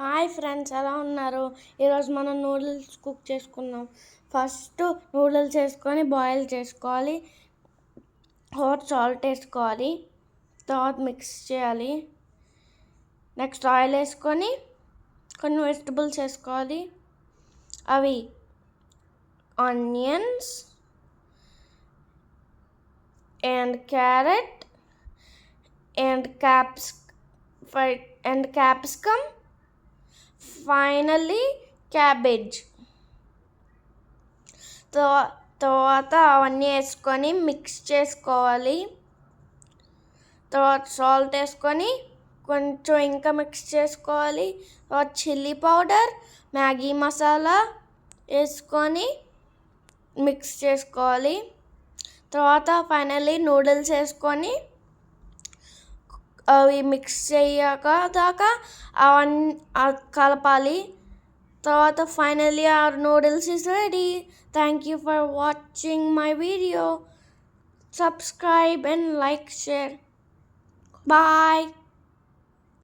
Hi friends ఎలా ఉన్నారు? ఈరోజు మనం నూడిల్స్ కుక్ చేసుకున్నాం ఫస్ట్ నూడిల్స్ వేసుకొని బాయిల్ చేసుకోవాలి. హోట్ సాల్ట్ వేసుకోవాలి. తర్వాత మిక్స్ చేయాలి. నెక్స్ట్ ఆయిల్ వేసుకొని కొన్ని వెజిటబుల్స్ వేసుకోవాలి. అవి onions and carrot and caps and capsicum finally cabbage. తర్వాత అవన్నీ వేసుకొని మిక్స్ చేసుకోవాలి. తర్వాత సాల్ట్ వేసుకొని కొంచెం ఇంకా మిక్స్ చేసుకోవాలి. తర్వాత చిల్లీ పౌడర్ మ్యాగీ మసాలా వేసుకొని మిక్స్ చేసుకోవాలి. తర్వాత ఫైనల్లీ నూడిల్స్ వేసుకొని అవి మిక్స్ చేయక దాకా అవన్నీ కలపాలి. తర్వాత finally our noodles is ready thank you for watching my video subscribe and like share bye